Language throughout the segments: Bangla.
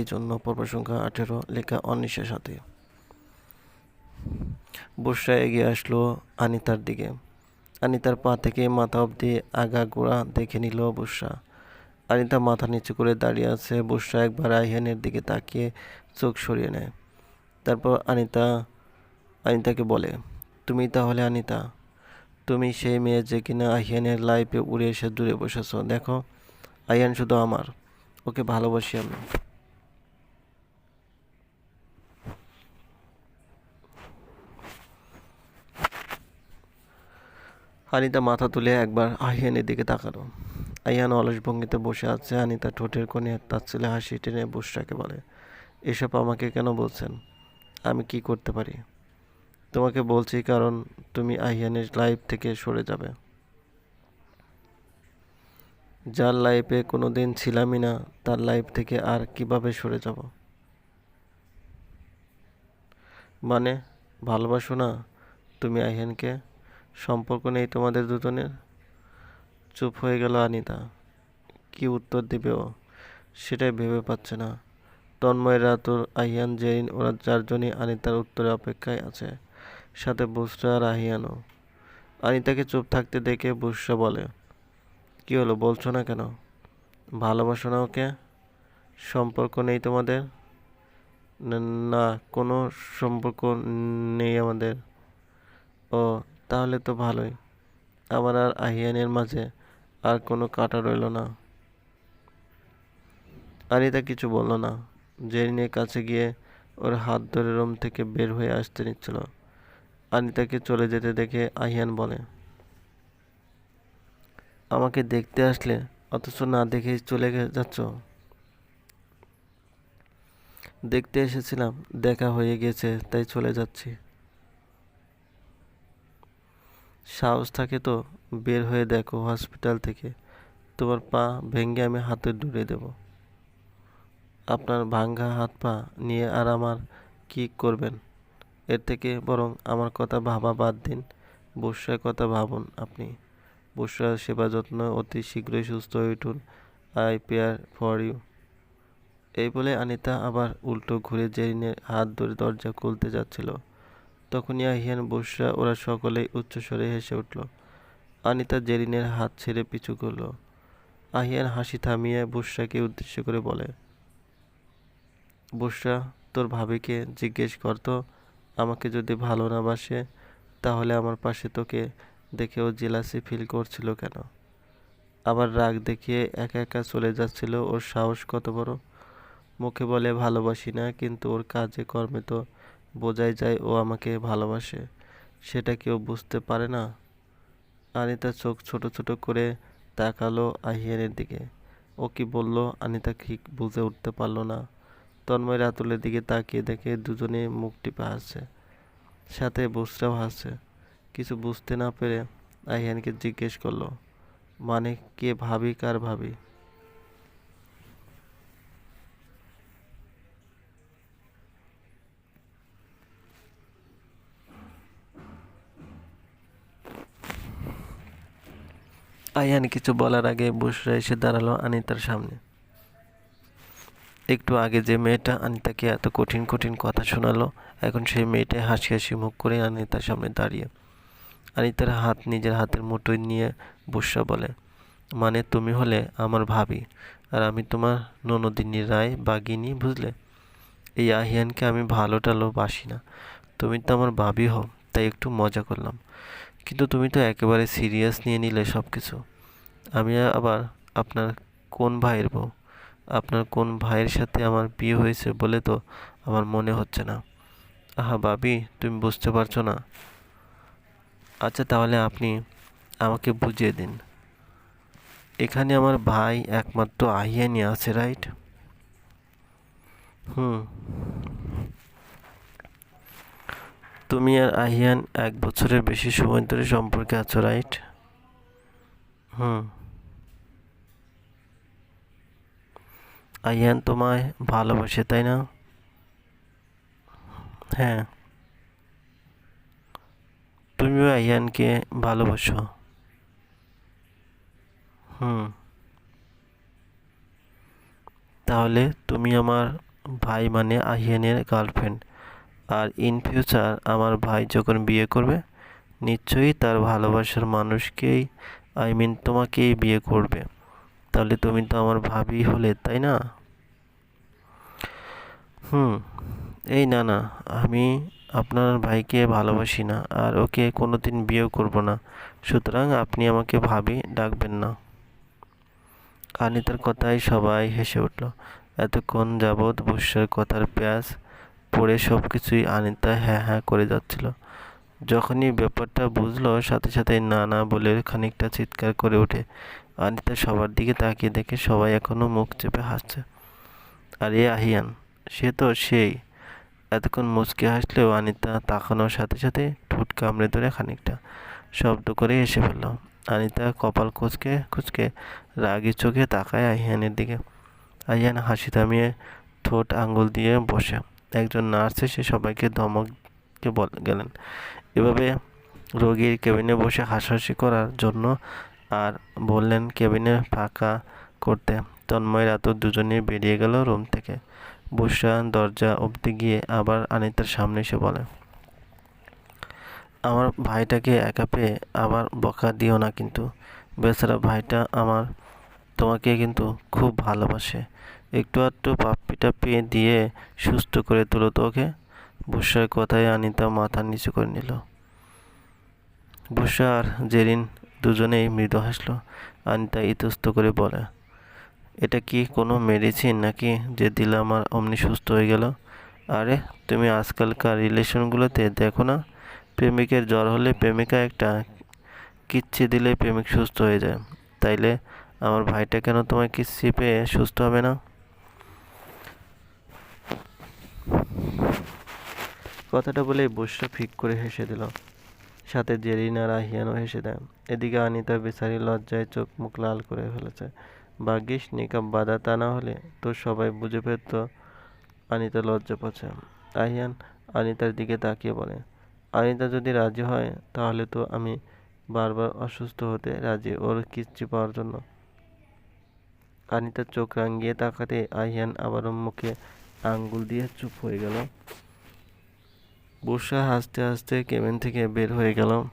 জন্য পর্ব সংখ্যা আঠেরো, লেখা অনিশের সাথে। বুসরা এগিয়ে আসলো আনিতার দিকে। আনিতার পা থেকে মাথা অবধি আগা গোড়া দেখে নিল আনিতা মাথা নিচু করে দাঁড়িয়ে আছে একবার আহিয়ানের দিকে তাকিয়ে চোখ সরিয়ে নেয়। তারপর আনিতা, আনিতাকে বলে, তুমি তাহলে আনিতা, তুমি সেই মেয়ে যে কিনা আহিয়ানের লাইফে উড়ে এসে দূরে বসেছো, দেখো আহিয়ান শুধু আমার, ওকে ভালোবাসি আমি। আনিতা মাথা তুলে একবার আহিয়ানের দিকে তাকালো। আহিয়ান অলস ভঙ্গিতে বসে আছে, আনিতা ঠোঁটের কোণে তার ছেলে হাসি টেনে বুসরাকে বলে, এসব আমাকে কেন বলছেন? আমি কি করতে পারি? তোমাকে বলছি কারণ তুমি আহিয়ানের লাইফ থেকে সরে যাবে। যার লাইফে কোনো দিন ছিলামই না, তার লাইফ থেকে আর কীভাবে সরে যাব? মানে ভালোবাসো না তুমি আহিয়ানকে? সম্পর্ক নেই তোমাদের দুজনের। চুপ হয়ে গেল আনিতা। কি উত্তর দিবে ও? সেটাই ভেবে পাচ্ছে না। তন্ময় রাতুর আহিয়ান, জেরিন, ওরা চারজনই আনিতার উত্তরে অপেক্ষায় আছে। সাথে বুসরা আর আহিয়ানও। আনিতাকে চুপ থাকতে দেখে বুসরা বলে, কি হলো, বলছো না কেন? ভালোবাসো না ওকে? সম্পর্ক নেই তোমাদের? না- না, কোনো সম্পর্ক নেই আমাদের। ও তাহলে তো ভালোই। আমার আর আহিয়ানের মাঝে আর কোনো কাটা রইল না। আনিতা কিছু বলল না। জেরিনের কাছে গিয়ে ওর হাত ধরে রুম থেকে বের হয়ে আসতে নিচ্ছিল। আনিতাকে চলে যেতে দেখে আহিয়ান বলে, আমাকে দেখতে আসলে অথচ না দেখেই চলে যাচ্ছ? দেখতে এসেছিলাম, দেখা হয়ে গেছে, তাই চলে যাচ্ছি। সাহস থাকে তো বের হয়ে দেখো হসপিটাল থেকে। তোমার পা ভেঙে আমি হাতে ডুরে দেব। আপনার ভাঙ্গা হাত পা নিয়ে আর আমার কি করবেন? এর থেকে বরং আমার কথা ভাবা বাদ দিন। বর্ষার কথা ভাবুন আপনি। বর্ষার সেবা যত্ন অতি শীঘ্রই সুস্থ হয়ে উঠুন। I pray for you. এই বলে আনিতা আবার উল্টো ঘুরে জেরিনের হাত ধরে দরজা খুলতে যাচ্ছিল। তখনই আহিয়ান বসরা ওরা সকলেই উচ্চস্বরে হেসে উঠল। আনিতা জেরিনের হাত ছেড়ে পিছু করল। আহিয়ান হাসি থামিয়ে বুসরাকে উদ্দেশ্য করে বলে বুসরা তোর ভাবিকে জিজ্ঞেস করতো আমাকে যদি ভালো না বাসে, তাহলে আমার পাশে তোকে দেখে ও জেলাসি ফিল করছিল কেন? আবার রাগ দেখিয়ে একা একা চলে যাচ্ছিল, ওর সাহস কত বড়? মুখে বলে, ভালোবাসি না, কিন্তু ওর কাজে কর্মে তো বোঝাই যায় ও আমাকে ভালোবাসে। সেটা কেউ বুঝতে পারে না। আনিতা চোখ ছোট ছোট করে তাকালো আহিয়ানের দিকে। ও কি বলল আনিতা ঠিক বুঝে উঠতে পারল না। তন্ময় রাতুলের দিকে তাকিয়ে দেখে দুজনে মুখ টিপে হাসছে। সাথে বুসরাও হাসছে। কিছু বুঝতে না পেরে আহিয়ানকে জিজ্ঞেস করল মানে কে ভাবি, কার ভাবি? আয়ান কিছু বলার আগে বুসরা এসে দাঁড়াল আনিতার সামনে। একটু আগে যে মেয়েটা আনিতাকে এত কঠিন কঠিন কথা শোনালো, এখন সেই মেয়েটা হাসি হাসি মুখ করে আনিতার সামনে দাঁড়িয়ে। আনিতার হাত নিজের হাতের মুঠোয় নিয়ে বুসরা বলে মানে তুমি হলে আমার ভাবি, আর আমি তোমার ননদিনী রায় বাগিনী, বুঝলে? এই আহিয়ানকে আমি ভালো টালো বাসি না। তুমি তো আমার ভাবি হও, তাই একটু মজা করলাম। কিন্তু তুমি তো একেবারে সিরিয়াস নিয়ে নিলে সব কিছু আমি আবার আপনার কোন ভাইয়ের বউ? আপনার কোন ভাইয়ের সাথে আমার বিয়ে হয়েছে বলে তো আমার মনে হচ্ছে না। আহা ভাবি, তুমি বুঝতে পারছ না। আচ্ছা তাহলে আপনি আমাকে বুঝিয়ে দিন। এখানে আমার ভাই একমাত্র আহিয়ানি আছে রাইট হুম। তুমি আর আহিয়ান এক বছরের বেশি সময় ধরে সম্পর্কে আছো, রাইট? হুম। আহিয়ান তোমায় ভালোবাসে, তাই না? হ্যাঁ। তুমিও আহিয়ানকে ভালোবাসো। হুম। তাহলে তুমি আমার ভাই মানে আহিয়ানের গার্লফ্রেন্ড আর ইন ফিউচার আমার ভাই যখন বিয়ে করবে, নিশ্চয়ই তার ভালোবাসার মানুষকেই আই মিন তোমাকেই বিয়ে করবে। তাহলে তুমি তো আমার ভাবি হলে, তাই না? হুম, এই না না, আমি আপনার ভাইকে ভালোবাসি না, আর ওকে কোনোদিন বিয়েও করব না। সুতরাং আপনি আমাকে ভাবি ডাকবেন না। আনিতার কথায় সবাই হেসে উঠল। এতক্ষণ যাবৎ বস্যার কথার পেঁয়াজ পড়ে সব কিছুই আনিতা হ্যাঁ হ্যাঁ করে যাচ্ছিল। যখনই ব্যাপারটা বুঝলো, সাথে সাথে না না বলে খানিকটা চিৎকার করে ওঠে। আনিতা সবার দিকে তাকিয়ে দেখে সবাই এখনও মুখ চেপে হাসছে। আর এ আহিয়ান, সে তো সেই। এতক্ষণ মুচকে হাসলেও আনিতা তাকানোর সাথে সাথে ঠোঁট কামড়ে ধরে খানিকটা শব্দ করে এসে ফেলল। আনিতা কপাল কুচকে কুচকে রাগি চোখে তাকায় আহিয়ানের দিকে। আহিয়ান হাসি থামিয়ে ঠোঁট আঙ্গুল দিয়ে বসে। একজন নার্স এসে সবাইকে ধমকে বল, গেলেন। এভাবে রোগীর কেবিনে বসে হাসাহাসি করার জন্য আর বললেন, কেবিনে ফাঁকা করতে। তন্ময় রাত দুজনে বেরিয়ে গেল রুম থেকে। বুসরা দরজা অবধি গিয়ে আবার আনিতার সামনে এসে বলে, আমার ভাইটাকে একা পেয়ে আবার বকা দিও না কিন্তু। বেচারা ভাইটা আমার তোমাকে কিন্তু খুব ভালোবাসে। একটু আধটু পাপ্পি টাপ্পি দিয়ে সুস্থ করে তুলো তো ওকে। বুসার কথায় আনিতা মাথা নিচু করে নিল। বুসা আর জেরিন দুজনেই মৃদু হাসলো। আনিতা ইতস্ত করে বলে, এটা কি কোনো মেডিসিন নাকি যে দিলে আমার অমনি সুস্থ হয়ে গেল? আরে, তুমি আজকালকার রিলেশনগুলোতে দেখো না, প্রেমিকের জ্বর হলে প্রেমিকা একটা কিচ্ছি দিলে প্রেমিক সুস্থ হয়ে যায়। তাইলে আমার ভাইটা কেন তোমায় কিচ্ছি পেয়ে সুস্থ হবে না? কথাটা বলে বসরা ফিক করে হেসে দিল। সাথে জেরিনা, রাহিয়ানও হেসে দেয় এদিকে আনিতা বেচারি লজ্জায় চোখ মুখ লাল করে ফেলেছে। ভাগ্যিস নিকাব বাধা তা না হলে তো সবাই বুঝে পেত আনিতা লজ্জা পাচ্ছে। আহিয়ান আনিতার দিকে তাকিয়ে বলে আনিতা যদি রাজি হয়, তাহলে তো আমি বারবার অসুস্থ হতে রাজি। ওর কিচ্ছি পাওয়ার জন্য। আনিতার চোখ রাঙিয়ে তাকাতে আহিয়ান আবারও মুখে আঙ্গুল দিয়ে চুপ হয়ে গেল। বর্ষা হাসতে হাসতে কেবিন থেকে বের হয়ে গেল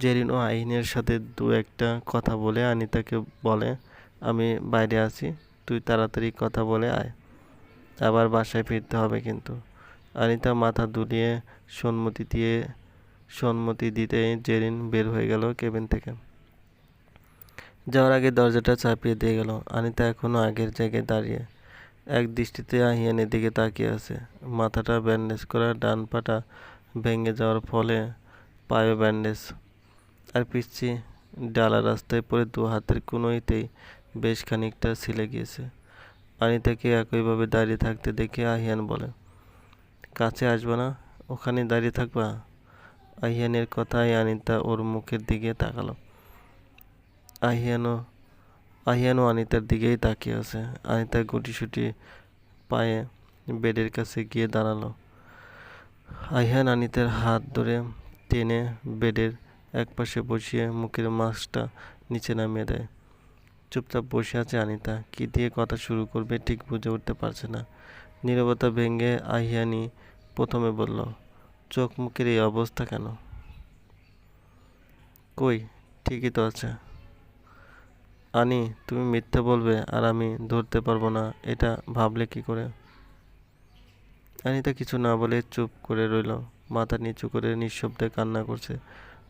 জেরিন ও আইনের সাথে দু একটা কথা বলে আনিতাকে বলে, আমি বাইরে আছি, তুই তাড়াতাড়ি কথা বলে আয়। আবার বাসায় ফিরতে হবে কিন্তু। আনিতা মাথা দুলিয়ে সম্মতি দিয়ে, সম্মতি দিতে জেরিন বের হয়ে গেল কেবিন থেকে। যাওয়ার আগে দরজাটা চাপিয়ে দিয়ে গেল। আনিতা এখনও আগের জায়গায় দাঁড়িয়ে এক দৃষ্টিতে আহিয়ানের দিকে তাকিয়ে আছে। মাথাটা ব্যান্ডেজ করা, ডান পাটা ভেঙে যাওয়ার ফলে পায়ে ব্যান্ডেজ। আর পিচ্ছি ডালা রাস্তায় পড়ে দু হাতের কোনোইতেই বেশ খানিকটা ছিলে গিয়েছে। আনিতাকে একইভাবে দাঁড়িয়ে থাকতে দেখে আহিয়ান বলে, কাছে আসবে না? ওখানে দাঁড়িয়ে থাকবা? আহিয়ানের কথায় আনিতা ওর মুখের দিকে তাকালো। আহিয়ানও আহিয়ানও আনিতার দিকেই তাকিয়ে আছে। আনিতা গুটিসুটি পায়ে বেডের কাছে গিয়ে দাঁড়াল। আহিয়ান আনিতার হাত ধরে টেনে বেডের একপাশে বসিয়ে মুখের মাস্কটা নিচে নামিয়ে দেয়। চুপচাপ বসে আছে আনিতা। কি দিয়ে কথা শুরু করবে ঠিক বুঝে উঠতে পারছে না। নীরবতা ভেঙে আহিয়ানি প্রথমে বলল, চোখ মুখের এই অবস্থা কেন? কই, ঠিকই তো আছে। আনি, তুমি মিথ্যে বলবে আর আমি ধরতে পারব না, এটা ভাবলে কি করে? আনিতা কিছু না বলে চুপ করে রইল। মাথা নিচু করে নিঃশব্দে কান্না করছে।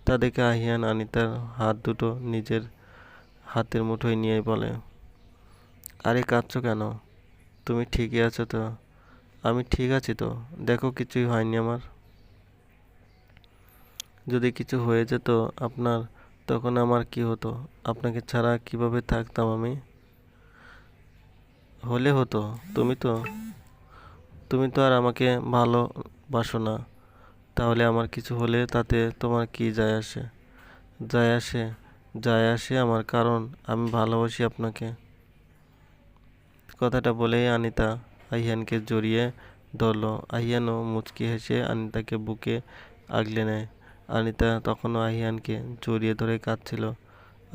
তা দেখে আহিয়ান আনিতার হাত দুটো নিজের হাতের মুঠোয় নিয়ে বলে, আরে কাঁদছো কেন? তুমি ঠিকই আছো তো? আমি ঠিক আছি তো? দেখো কিছুই হয়নি আমার। যদি কিছু হয়ে যেত আপনার তখন আমার কি হতো? আপনাকে ছাড়া কীভাবে থাকতাম আমি? হলে হতো। তুমি তো? তুমি তো আর আমাকে ভালোবাসো না। তাহলে আমার কিছু হলে তাতে তোমার কি যায় আসে? যায় আসে? যায় আসে আমার কারণ। আমি ভালোবাসি আপনাকে। কথাটা বলেই আনিতা আহিয়ানকে জড়িয়ে ধরলো। আহিয়ানও মুচকি হেসে আনিতাকে বুকে আগলে নেয়। আনিতা তখনও আহিয়ানকে জড়িয়ে ধরে কাঁদছিল।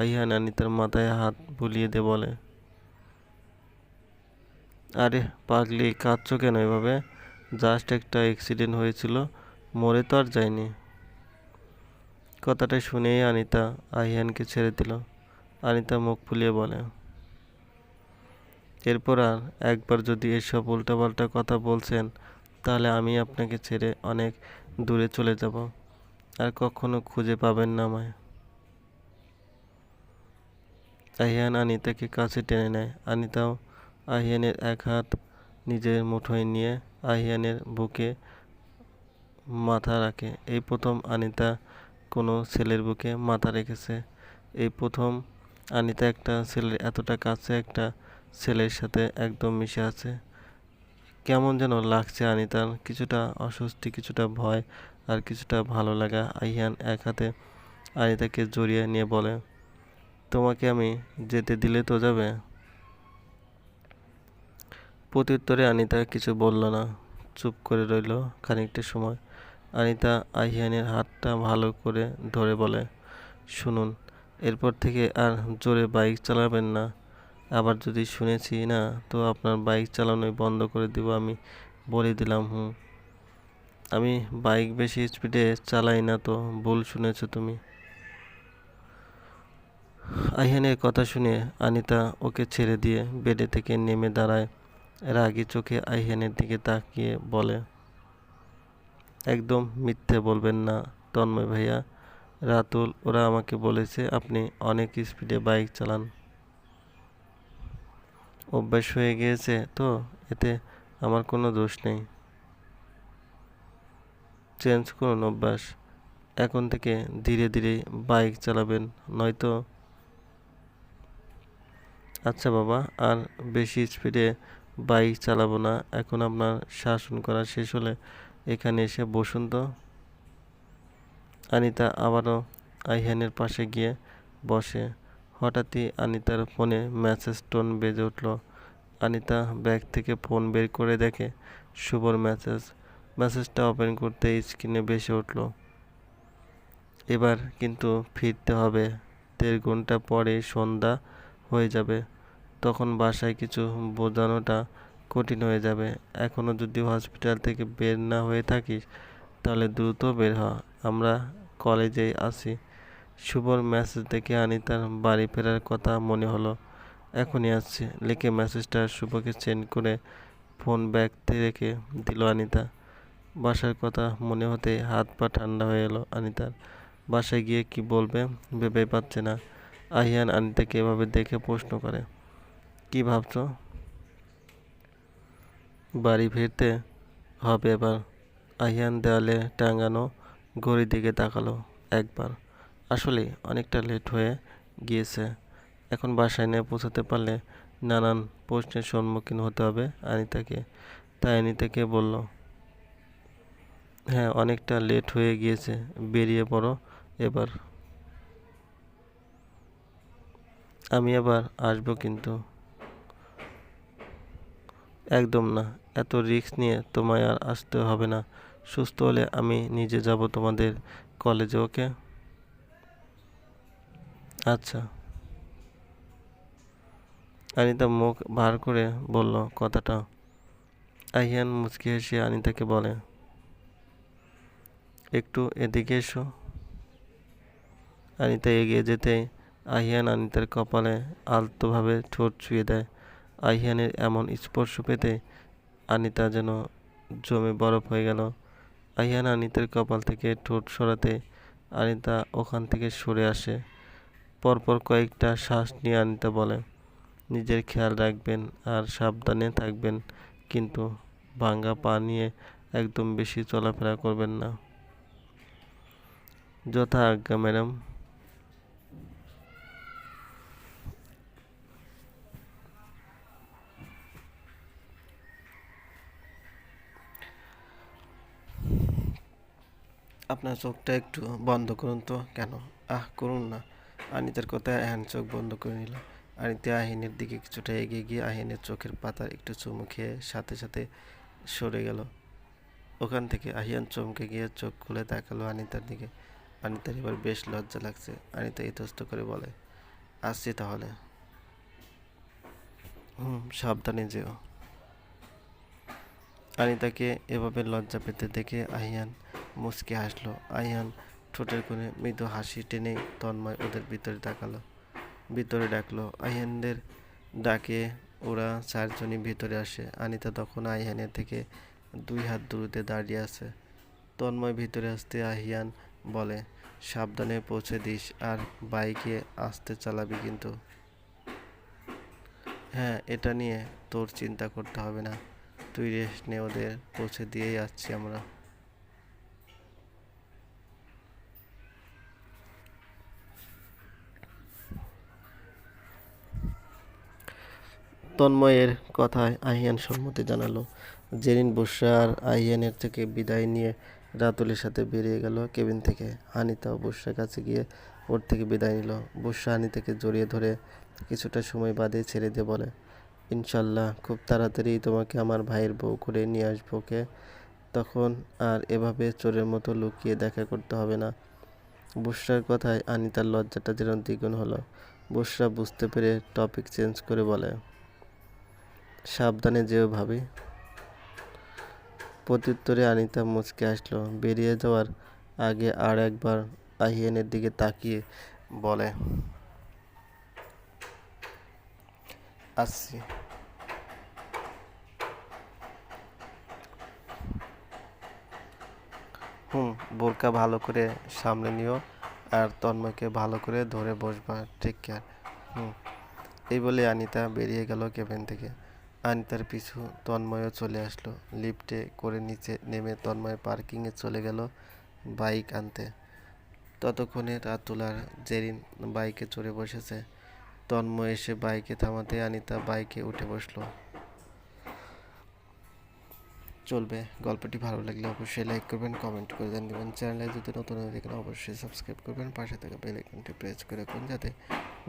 আহিয়ান আনিতার মাথায় হাত বুলিয়ে দিয়ে বলে, আরে পাগলি, কাঁদছো কেন এভাবে? জাস্ট একটা অ্যাক্সিডেন্ট হয়েছিল, মরে তো আর যায়নি। কথাটা শুনেই আনিতা আহিয়ানকে ছেড়ে দিল। আনিতা মুখ ফুলিয়ে বলে, এরপর আর একবার যদি এসব উল্টাপাল্টা কথা বলছেন, তাহলে আমি আপনাকে ছেড়ে অনেক দূরে চলে যাব। আর খুঁজে পাবেন না আমায়। আহিয়ান আনিতাকে কাছে টেনে নেয়। আনিতাও আহিয়ানের এক হাত নিজের মুঠোয় নিয়ে আহিয়ানের বুকে মাথা রাখে। এই প্রথম আনিতা কোনো ছেলের বুকে মাথা রেখেছে। এই প্রথম আনিতা একটা ছেলের এতটা কাছে একটা ছেলের সাথে একদম মিশে আছে। কেমন যেন লাগছে আনিতার, কিছুটা অস্বস্তি, কিছুটা ভয় আর কিছুটা ভালো লাগা আহিয়ান এক হাতে আনিতাকে জড়িয়ে নিয়ে বলে, তোমাকে আমি যেতে দিলে তো যাবে? প্রত্যুত্তরে আনিতা কিছু বলল না, চুপ করে রইল খানিকটা সময়। আনিতা আহিয়ানের হাতটা ভালো করে ধরে বলে, শুনুন, এরপর থেকে আর জোরে বাইক চালাবেন না। আবার যদি শুনেছি, না, তো আপনার বাইক চালানোই বন্ধ করে দিব, আমি বলে দিলাম, হুম। আমি বাইক বেশি স্পিডে চালাই না তো, ভুল শুনেছ তুমি। আহিয়ানের কথা শুনে আনিতা ওকে ছেড়ে দিয়ে বেডে থেকে নেমে দাঁড়ায়। রাগি চোখে আহিয়ানের দিকে তাকিয়ে বলে, একদম মিথ্যে বলবেন না, তন্ময় ভাইয়া। রাতুল, ওরা আমাকে বলেছে আপনি অনেক স্পিডে বাইক চালান। অভ্যাস হয়ে গিয়েছে, তো এতে আমার কোনো দোষ নেই। চেঞ্জ করুন অভ্যাস। এখন থেকে ধীরে ধীরে বাইক চালাবেন, নয়তো আচ্ছা বাবা, আর বেশি স্পিডে বাইক চালাবো না। এখন আপনার শাসন করা শেষ হলে এখানে এসে বসুন তো। আনিতা আবারও আইহানের পাশে গিয়ে বসে। হঠাৎই আনিতার ফোনে মেসেজ টোন বেজে উঠল। আনিতা ব্যাগ থেকে ফোন বের করে দেখে শুভর মেসেজ মেসেজটা ওপেন করতে স্ক্রিনে বেসে উঠল। এবার কিন্তু ফিরতে হবে। দেড় ঘণ্টা পরে সন্ধ্যা হয়ে যাবে। তখন বাসায় কিছু বোঝানোটা কঠিন হয়ে যাবে। এখনও যদি হসপিটাল থেকে বের না হয়ে থাকিস, তাহলে দ্রুত বের হ। আমরা কলেজেই আছি। শুভর মেসেজ দেখে আনিতার বাড়ি ফেরার কথা মনে হলো। এখনই আসছে, লিখে মেসেজটা শুভকে সেন্ড করে ফোন ব্যাগতে রেখে দিল আনিতা। বাসার কথা মনে হতে হাত পা ঠান্ডা হয়ে এলো আনিতার। বাসায় গিয়ে কি বলবে ভেবে পাচ্ছে না। আহিয়ান আনিতাকে এভাবে দেখে প্রশ্ন করে, কি ভাবছ? বাড়ি ফিরতে হবে এবার। আহিয়ান দেওয়ালে টাঙানো ঘড়ির দিকে তাকালো একবার। আসলে অনেকটা লেট হয়ে গিয়েছে। এখন বাসায় নিয়ে পৌঁছাতে পারলে নানান প্রশ্নের সম্মুখীন হতে হবে আনিতাকে। তাই আনিতাকে বলল হ্যাঁ অনেকটা লেট হয়ে গিয়েছে, বেরিয়ে পড়ো এবার। আমি আবার আসব কিন্তু। একদম না, এত রিস্ক নিয়ে তোমায় আর আসতে হবে না। সুস্থ হলে আমি নিজে যাব তোমাদের কলেজে ওকে আচ্ছা। আনিতা মুখ ভার করে বলল, কথাটা? আহিয়ান মুচকি হেসে আনিতাকে বলে, একটু এদিকে এসো। আনিতা এগিয়ে যেতে আহিয়ান আনিতার কপালে আলতোভাবে ঠোঁট ছুঁয়ে দেয়। আহিয়ানের এমন স্পর্শ পেতে আনিতা যেন জমে বরফ হয়ে গেল। আহিয়ান আনিতার কপাল থেকে ঠোঁট সরাতে আনিতা ওখান থেকে সরে আসে। পরপর কয়েকটা শ্বাস নিয়ে আনিতা বলে। নিজের খেয়াল রাখবেন আর সাবধানে থাকবেন, কিন্তু ভাঙ্গা পা নিয়ে একদম বেশি চলাফেরা করবেন না। যথা আজ্ঞা, ম্যাডাম। আপনার চোখটা একটু বন্ধ করুন তো, কেন? আহ, করুন না। আনিতার কথায় আহান চোখ বন্ধ করে নিল। আনিতা আহিনের দিকে কিছুটা এগিয়ে গিয়ে আহিনের চোখের পাতার একটু চুমু খেয়ে সাথে সাথে সরে গেল। ওখান থেকে আহিয়ান চমকে গিয়ে চোখ খুলে তাকালো আনিতার দিকে। আনিতার এবার বেশ লজ্জা লাগছে। আনিতা ইতস্ত করে বলে, আসছি তাহলে। হুম, সাবধানে যেও। আনিতাকে এভাবে লজ্জা পেতে দেখে আহিয়ান মুচকে হাসলো। আহিয়ান ঠোঁটের কোণে মৃদু হাসি টেনে তন্ময় ওদের ভিতরে তাকালো। ভিতরে ডাকলো আহিয়ানদের ডাকে ওরা চারজনই ভিতরে আসে। আনিতা তখন আহিয়ানের থেকে দুই হাত দূরতে দাঁড়িয়ে আছে। তন্ময় ভিতরে আসতে আহিয়ান বলে, সাবধানে পৌঁছে দিস আর বাইকে আসতে চালাবি কিন্তু। হ্যাঁ এটা নিয়ে তোর চিন্তা করতে হবে না। তুই রেস্ট নে, ওদের পৌঁছে দিয়েই আসছি আমরা। তন্ময়ের কথায় আহিয়ান সম্মতি জানালো। জেরিন বুসরা আর আহিয়ানের থেকে বিদায় নিয়ে রাতুলের সাথে বেরিয়ে গেল কেবিন থেকে। হানিতাও বুসরার কাছে গিয়ে ওর থেকে বিদায় নিল। বুসরা হানিতাকে জড়িয়ে ধরে কিছুটা সময় বাদে ছেড়ে দিয়ে বলে, ইনশাল্লাহ, খুব তাড়াতাড়ি তোমাকে আমার ভাইয়ের বউ করে নিয়ে আসব ওকে। তখন আর এভাবে চোরের মতো লুকিয়ে দেখা করতে হবে না। বুসরার কথায় আনিতার লজ্জাটা যেন দ্বিগুণ হলো। বুসরা বুঝতে পেরে টপিক চেঞ্জ করে বলে সাবধানে যেও ভাবি। প্রত্যুত্তরে আনিতা মুচকে আসলো। বেরিয়ে যাওয়ার আগে আর একবার আহিয়ানের দিকে তাকিয়ে বলে, আসছি। হুম, বোরকা ভালো করে সামলে নিও আর তন্ময়কে ভালো করে ধরে বসবা টেক কেয়ার। হুম। এই বলে আনিতা বেরিয়ে গেল কেবিন থেকে। আনিতার পিছু তন্ময়ও চলে আসলো। লিফটে করে নিচে নেমে তন্ময় পার্কিংয়ে চলে গেল বাইক আনতে। ততক্ষণে রাতুল আর জেরিন বাইকে চড়ে বসেছে। তন্ময় এসে বাইকে থামাতে আনিতা বাইকে উঠে বসল। চলবে, গল্পটি ভালো লাগলে অবশ্যই লাইক করবেন, কমেন্ট করে দেন দেবেন চ্যানেলে যদি নতুন হয়ে থাকেন, অবশ্যই সাবস্ক্রাইব করবেন। পাশে থাকা বেল আইকনটি প্রেস করে রাখুন যাতে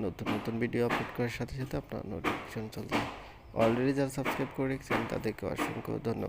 নতুন নতুন ভিডিও আপলোড করার সাথে সাথে আপনার নোটিফিকেশন চলতে অলরেডি যারা সাবস্ক্রাইব করে রেখেছেন তাদেরকে অসংখ্য ধন্যবাদ।